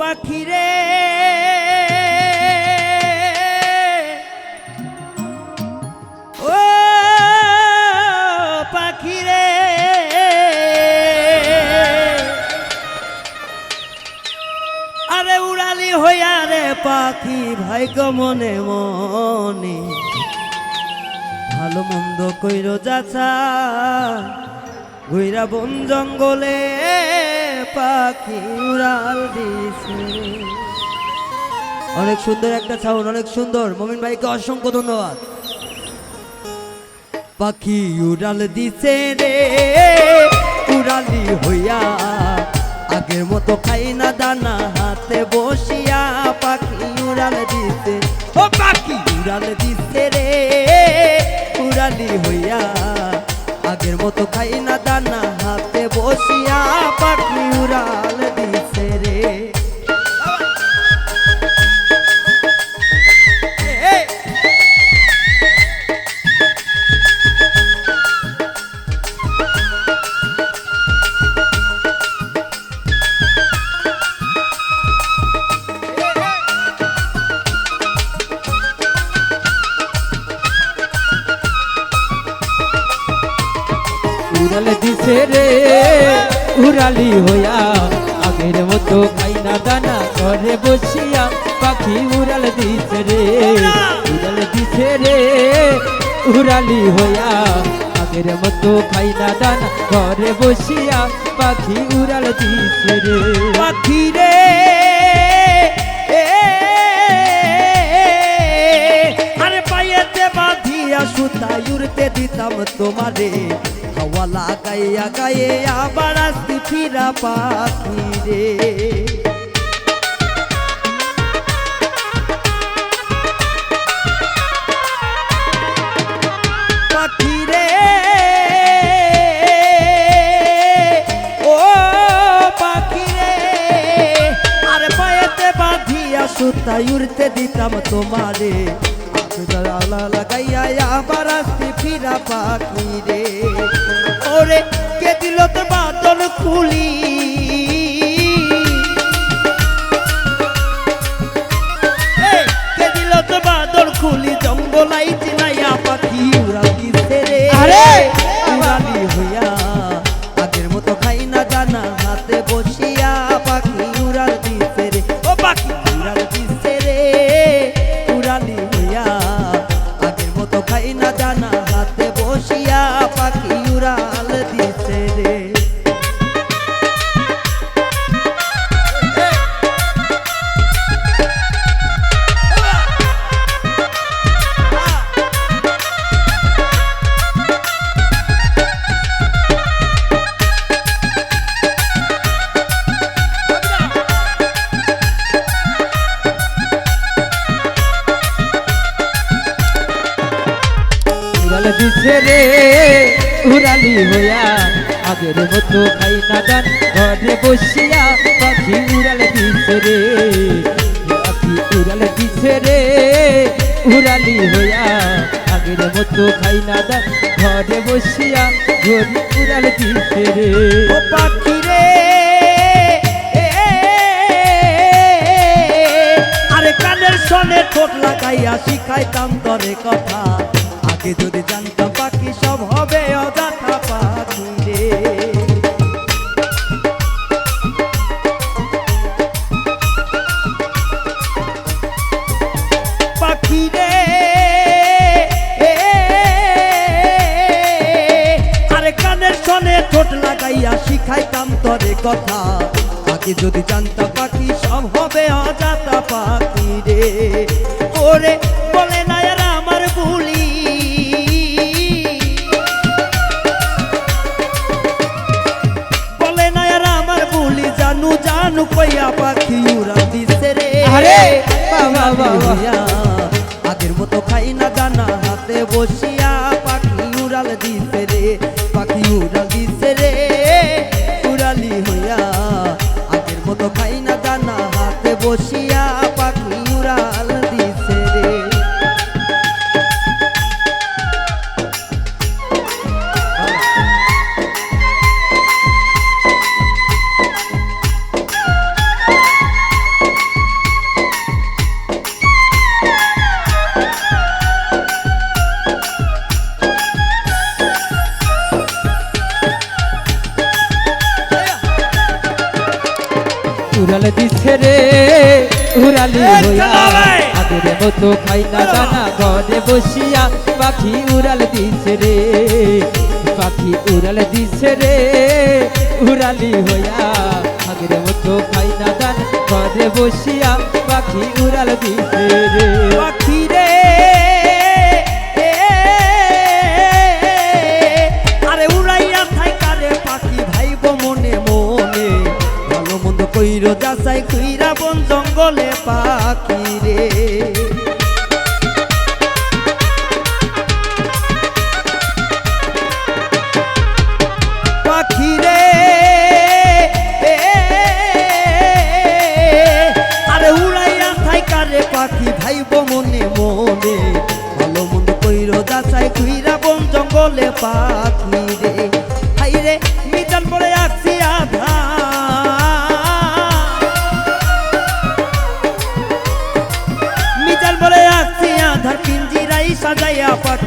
পাখিরে। ও পাখিরে। আরে উড়ালি হইয়া রে পাখি, ভাই মনে মনে। ভালো মন্দ কইর যাচা ঘুইরা বন জঙ্গলে। পাখি উড়াল দিছে। অনেক সুন্দর একটা সাউন্ড অনেক সুন্দর। মমিন ভাইকে অসংখ্য ধন্যবাদ। পাখি উড়াল দিছে রে, উড়ালি হইয়া। আগের মতো খাই না দানা হাতে বসিয়া। পাখি উড়াল দিছে। ও পাখি! উড়াল দিছে রে, উড়ালি হইয়া। আগের মতো খাই না দানা বসিয়া পাখি উড়াল দিছে রে? উড়ালি হইয়া, আগের মতো খাই না দানা ঘরে বসিয়া পাখি উড়াল দিছে রে। উড়াল দিছে রে, উড়ালি হইয়া, আগের মতো খাই না দানা ঘরে বসিয়া পাখি উড়াল দিছে রে। পাখি রে আরে পায়েতে বাঁধিয়া সুতাই উড়তে দিতাম তোমারে। হাওয়া লাগাইয়া গায়ে আবার আসতি ফিরা পাখি রে। সুতাই উড়তে দিতাম তোমারে। ফিরা পাখি রে ওরে কে দিল তো বাদল খুলি? উড়াল দিছে রে উড়ালি হইয়া আগের মতো খাই না দান ঘরে বসিয়া পাখি উড়াল দিছে রে পাখি উড়াল দিছে রে উড়ালি হইয়া আগের মতো খাই না দান ঘরে বসিয়া ঘরে উড়াল দিছে রে পাখি রে আরে কানের সনে ঠোঁট লাগাইয়া শিখাইতাম তরে কথা আগে যদি জানতাম পাখি সব হবে অযথা পাখি রে। পাখি রে আরে কানের সনে ঠোঁট লাগাইয়া শিখাইতাম তরে কথা। আগে যদি জানতাম পাখি সব হবে অজাতা পাখি রে। ওরে বলে না আমার বুলি জানু পাখি উড়া দিছে রে। আরে, বাবা, বাবা। আগের মতো খাই না দানা হাতে বসিয়া পাখি উড়াল দিছে রে। পাখি উড়াল দিছে রে। উড়ালি হইয়া আগের মতো খাই না দানা হাতে বসিয়া রে উড়ালি এই হইয়া। চালাবে। আগের মতো খাই না দানা ঘরে বসিয়া পাখি উড়াল দিছে রে। পাখি উড়াল দিছে রে উড়ালি হইয়া। আগের মতো খাই না দানা ঘরে বসিয়া পাখি উড়াল দিছে রে। পাখি রে! মন্দ কইর যাচাই বন জঙ্গলে পাখি রে পাখি রে আরে উড়াইয়া থাইকা রে পাখি, ভাইব মনে মনে। ভালো মন্দ কইর যাচাই কুইরা বন জঙ্গলে পাখি।